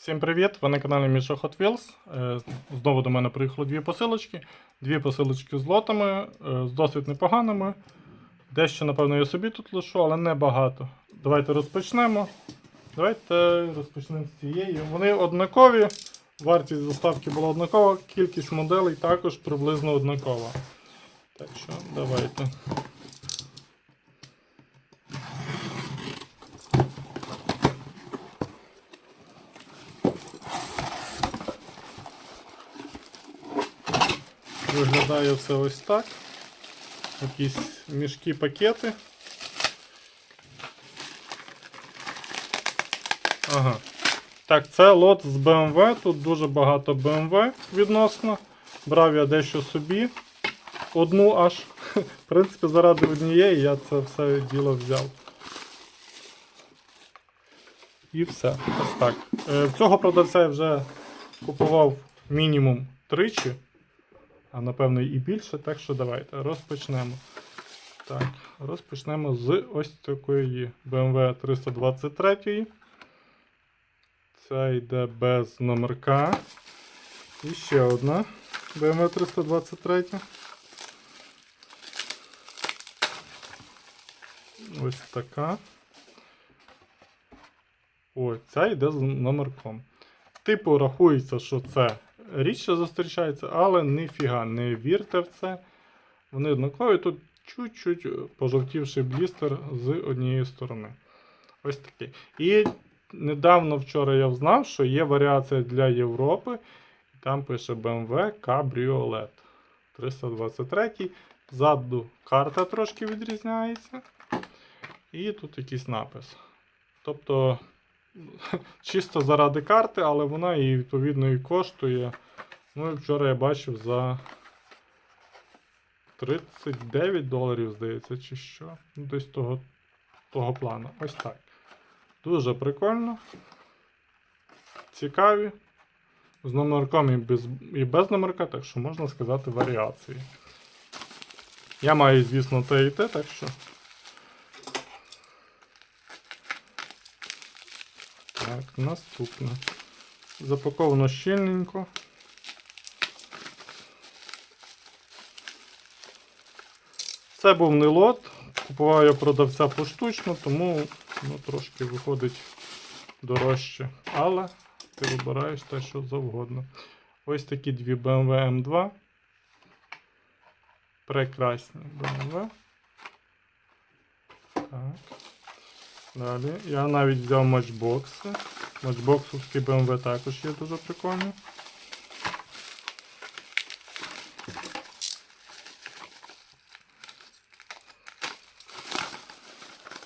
Всім привіт! Ви на каналі Міша Hot Wheels. Е, Знову до мене приїхали дві посилочки. Дві посилочки з лотами, е, з досить непоганими. Дещо, напевно, я собі тут лишу, але не багато. Давайте розпочнемо. Давайте розпочнемо з цієї. Вони однакові. Вартість доставки була однакова, кількість моделей також приблизно однакова. Так що, давайте. Виглядає все ось так. Якісь мішки, пакети. Ага. Так, це лот з BMW. Тут дуже багато BMW відносно. Брав я дещо собі. Одну аж. В принципі, заради однієї я це все діло взяв. І все. Ось так. Е, Цього продавця я вже купував мінімум тричі а напевно і більше. Так що давайте розпочнемо. Так, розпочнемо з ось такої BMW 323. Ця йде без номерка. І ще одна BMW 323. Ось така. О, ця йде з номерком. Типу, рахується, що це рідше зустрічається, але ніфіга, не вірте в це. Вони однакові. Тут чуть-чуть пожовтівший блістер з однієї сторони. Ось такий. І недавно вчора я взнав, що є варіація для Європи. Там пише BMW Cabriolet 323. Ззаду карта трошки відрізняється. І тут якийсь напис. Тобто чисто заради карти, але вона і відповідно і коштує. Ну і вчора я бачив за 39 доларів, здається, чи що. Ну, Десь того, того плану. Ось так. Дуже прикольно. Цікаві. З номерком і без, і без номерка, так що можна сказати варіації. Я маю, звісно, те і те, так що. Так, наступне. Запаковано щільненько. Це був не лот. Купував я продавця поштучно, тому ну, трошки виходить дорожче. Але ти вибираєш те, що завгодно. Ось такі дві BMW M2. Прекрасні BMW. Так. Далі. Я навіть взяв матчбокси. Матчбоксовський BMW також є дуже прикольний.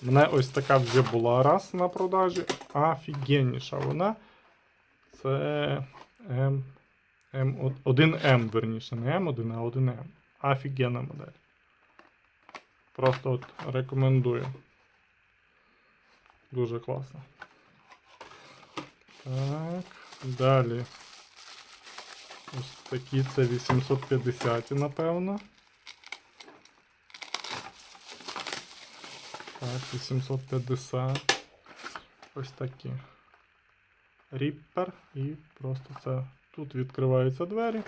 У мене ось така вже була раз на продажі. Офігенніша вона. Це М, М, 1М, верніше, не М1, а 1М. Офігенна модель. Просто от рекомендую. Дуже класно. Так, далі. Ось такі це 850, напевно. Так, 850. Ось такі. Ріппер. І просто це. Тут відкриваються двері.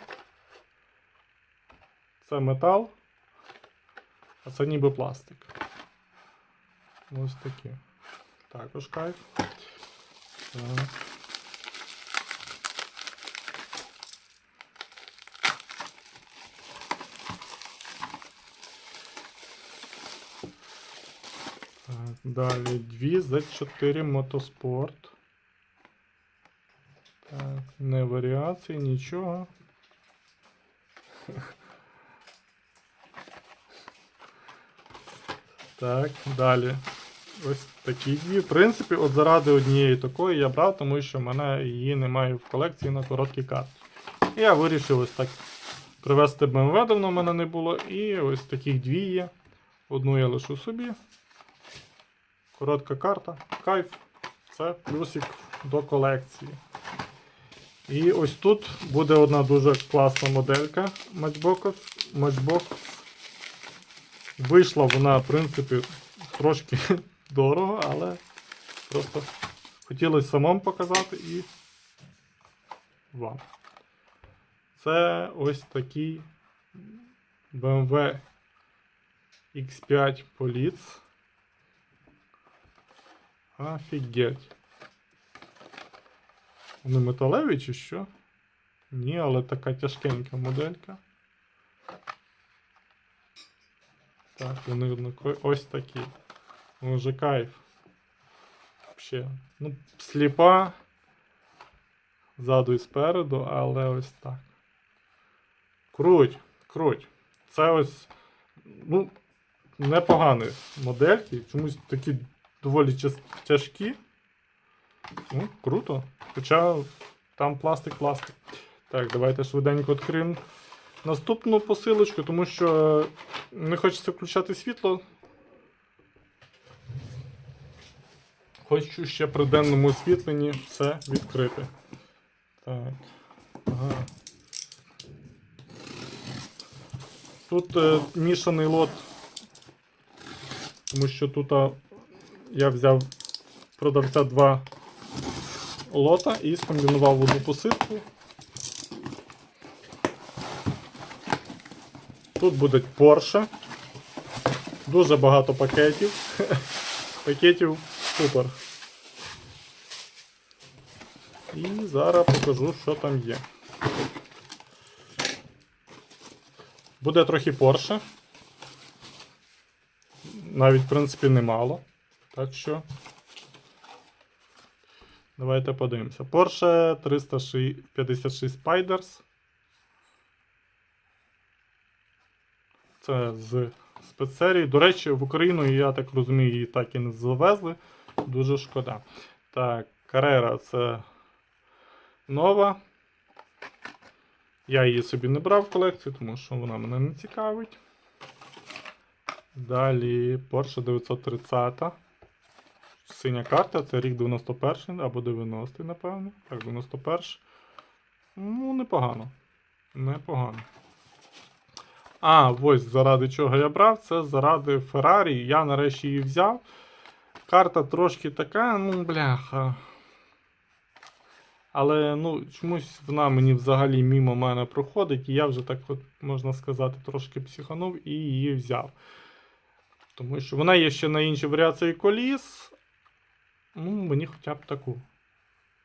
Це метал. А це ніби пластик. Ось такі. Також кайф. Так. Далі 2 за 4 мотоспорт. Так, не варіації, нічого. Так, далі. Ось такі дві. В принципі, от заради однієї такої я брав, тому що в мене її немає в колекції на короткій карті. І я вирішив ось так привезти BMW, давно в мене не було. І ось таких дві є. Одну я лишу собі. Коротка карта. Кайф. Це плюсик до колекції. І ось тут буде одна дуже класна моделька Matchbox. Matchbox. Вийшла вона, в принципі, трошки дорого, але просто хотілося самому показати і вам. Це ось такий BMW X5 Police. Офігеть. Вони металеві чи що? Ні, але така тяжкенька моделька. Так, вони. Ось такі. Ну, вже кайф. Вообще. Ну, сліпа. Ззаду і спереду, але ось так. Круть, круть. Це ось. Ну, непогані модельки. Чомусь такі доволі тяжкі. Ну, круто. Хоча там пластик-пластик. Так, давайте швиденько відкриємо наступну посилочку, тому що не хочеться включати світло. Хочу ще при денному освітленні все відкрити. Так. Ага. Тут е, мішаний лот, тому що тут а, я взяв продавця два лота і скомбінував одну посилку. Тут буде Porsche. Дуже багато пакетів. Пакетів супер. І зараз покажу, що там є. Буде трохи Porsche. Навіть, в принципі, немало. Так що. Давайте подивимося. Porsche 356 Spiders. Це з спецсерії. До речі, в Україну, я так розумію, її так і не завезли. Дуже шкода. Так, Carrera це нова. Я її собі не брав в колекцію, тому що вона мене не цікавить. Далі Porsche 930. Синя карта, це рік 91 або 90, напевно. Так, 91. Ну, непогано. Непогано. А, ось заради чого я брав, це заради Феррарі. Я нарешті її взяв. Карта трошки така, ну, бляха. Але ну, чомусь вона мені взагалі мімо мене проходить, і я вже так, от, можна сказати, трошки психанув і її взяв. Тому що вона є ще на інші варіації коліс. Ну, мені хоча б таку.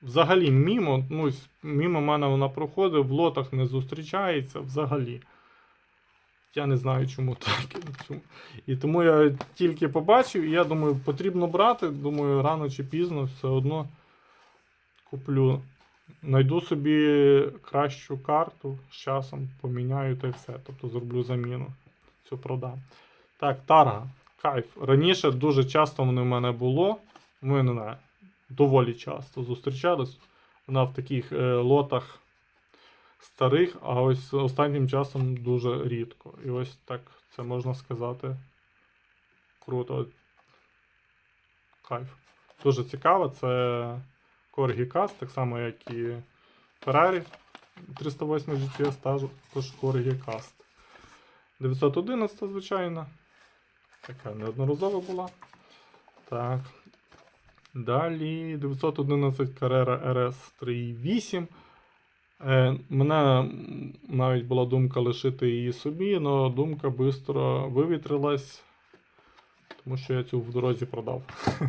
Взагалі, мімо, ну, мімо мене вона проходить, в лотах не зустрічається взагалі. Я не знаю, чому так. Чому. І тому я тільки побачив, і я думаю, потрібно брати. Думаю, рано чи пізно все одно куплю. Найду собі кращу карту, з часом поміняю та все. Тобто зроблю заміну. Цю продам. Так, тарга. Кайф. Раніше дуже часто вони в мене було. Ми не знаю, доволі часто зустрічались. Вона в таких е, лотах старих, а ось останнім часом дуже рідко. І ось так це можна сказати. Круто. Кайф. Дуже цікаво. Це Corgi Cast, так само, як і Ferrari 308 GTS, також Corgi Cast. 911, звичайно. Така неодноразова була. Так. Далі 911 Carrera RS 3.8. Е, мене навіть була думка лишити її собі, але думка швидко вивітрилась, тому що я цю в дорозі продав.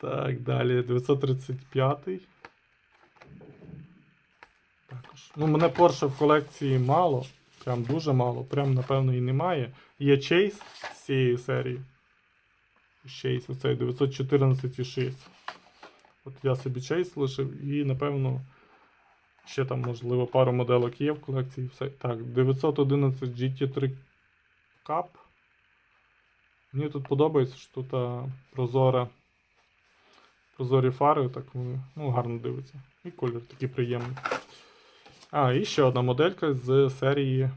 Так, далі 935. Також. Ну, мене Porsche в колекції мало, прям дуже мало, прям напевно і немає. Є Chase з цієї серії. Chase, оцей 914,6. От я собі Chase лишив і, напевно, ще там, можливо, пару моделок є в колекції. Все. Так, 911 GT3 Cup. Мені тут подобається, що тут прозора. Прозорі фари, так ну, гарно дивиться. І колір такий приємний. А, і ще одна моделька з серії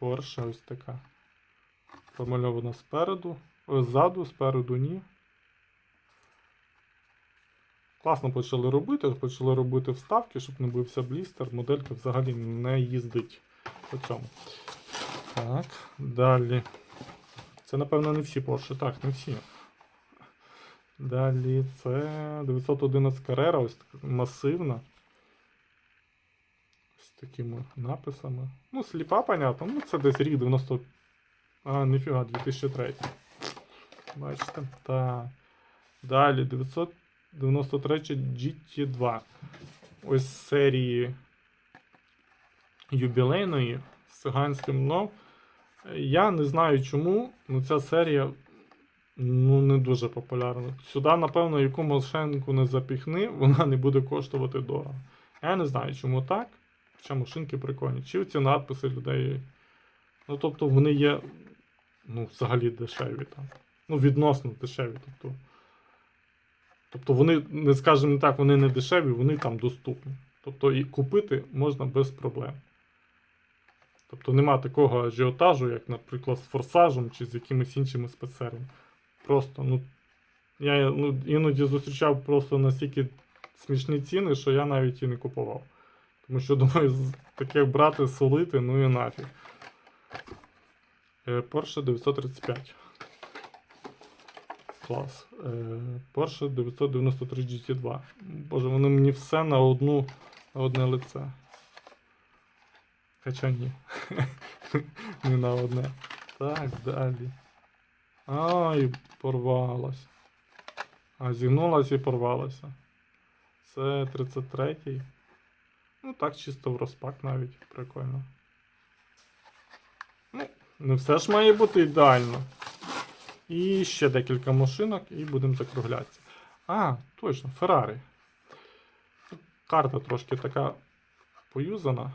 Porsche, ось така. Промальована спереду. Ззаду, спереду ні. Класно почали робити, почали робити вставки, щоб не бився блістер. Моделька взагалі не їздить по цьому. Так, далі. Це, напевно, не всі Porsche. Так, не всі. Далі це 911 Carrera, ось масивна. такими написами. Ну, сліпа, понятно. Ну, це десь рік 90. А, ніфіга, 2003. Бачите? Так. Далі 993 GT2. Ось з серії юбілейної з циганським дном. Я не знаю чому, але ця серія ну, не дуже популярна. Сюди, напевно, яку машинку не запіхни, вона не буде коштувати дорого. Я не знаю, чому так. Хоча машинки прикольні. Чи ці надписи людей. Ну, тобто вони є ну, взагалі дешеві там. Ну, відносно дешеві. Тобто, тобто вони, не скажімо так, вони не дешеві, вони там доступні. Тобто і купити можна без проблем. Тобто нема такого ажіотажу, як, наприклад, з форсажем чи з якимись іншими спецсервами. Просто, ну, я ну, іноді зустрічав просто настільки смішні ціни, що я навіть і не купував. Тому що думаю, з таких брати солити, ну і нафіг. Е, Porsche 935. Клас. Porsche 993 GT2. Боже, вони мені все на одну на одне лице. Хоча ні. Не на одне. Так, далі. Ай, порвалась. А, зігнулась і порвалася. Це 33-й. Ну так, чисто в розпак навіть. Прикольно. Ну, не все ж має бути ідеально. І ще декілька машинок, і будемо закруглятися. А, точно, Феррарі. Карта трошки така поюзана.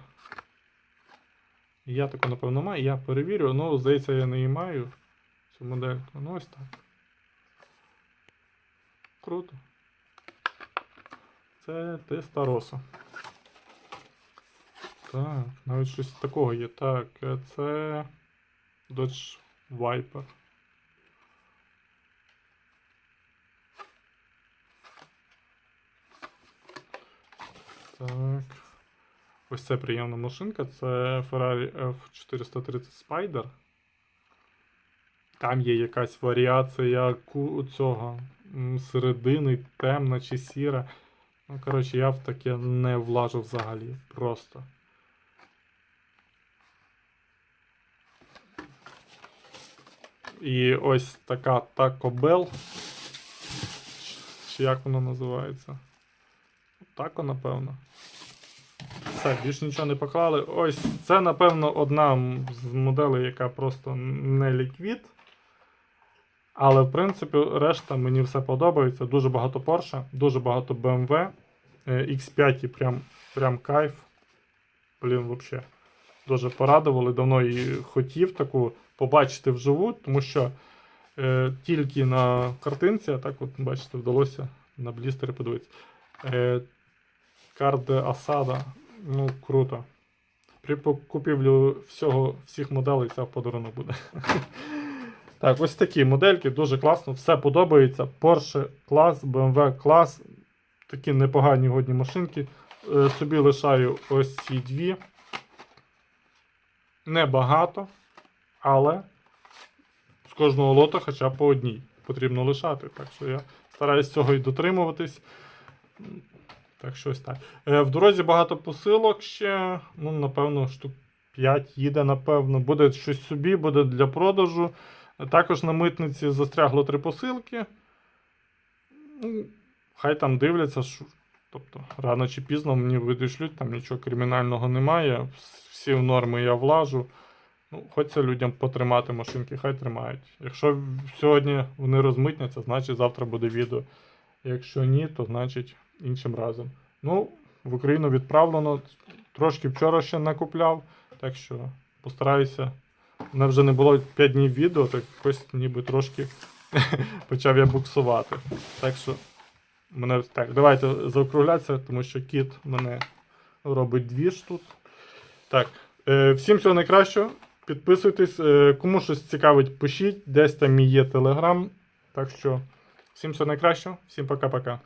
Я таку, напевно, маю. Я перевірю, ну, здається, я не маю. Цю модельку. Ну ось так. Круто. Це Тестароса. Так, навіть щось такого є. Так, це Dodge Viper. Так. Ось це приємна машинка. Це Ferrari F430 Spider. Там є якась варіація цього середини, темна чи сіра. Ну, коротше, я в таке не влажу взагалі. Просто. І ось така Taco Bell. Чи як воно називається? Тако, напевно. Все, більш нічого не поклали. Ось це, напевно, одна з моделей, яка просто не ліквід. Але, в принципі, решта мені все подобається. Дуже багато Porsche, дуже багато BMW. Е, X5 прям, прям кайф. Блін, взагалі. Дуже порадували. Давно і хотів таку побачити вживу, тому що е, тільки на картинці, а так от, бачите, вдалося на блістері подивитися. Е, Карде Асада. Ну, круто. При купівлю всього, всіх моделей це в подарунок буде. Так, ось такі модельки, дуже класно, все подобається. Porsche клас, BMW клас. Такі непогані годні машинки. Е, собі лишаю ось ці дві. Небагато, але з кожного лота хоча б по одній потрібно лишати. Так що я стараюсь цього і дотримуватись. Так що ось так. Е, в дорозі багато посилок ще. Ну, напевно, штук 5 їде, напевно. Буде щось собі, буде для продажу. Також на митниці застрягло три посилки. Ну, Хай там дивляться, що. Тобто, рано чи пізно мені видішлють, там нічого кримінального немає. Всі в норми я влажу. Ну, хочеться людям потримати машинки, хай тримають. Якщо сьогодні вони розмитняться, значить завтра буде відео. Якщо ні, то значить іншим разом. Ну, в Україну відправлено. Трошки вчора ще накупляв, так що постараюся. У мене вже не було 5 днів відео, так якось ніби трошки почав я буксувати. Так що мене так, давайте заокруглятися, тому що кіт мене робить дві ж тут. Так, е, всім всього найкращого. Підписуйтесь, е, кому щось цікавить, пишіть, десь там є телеграм. Так що, всім всього найкращого, всім пока-пока.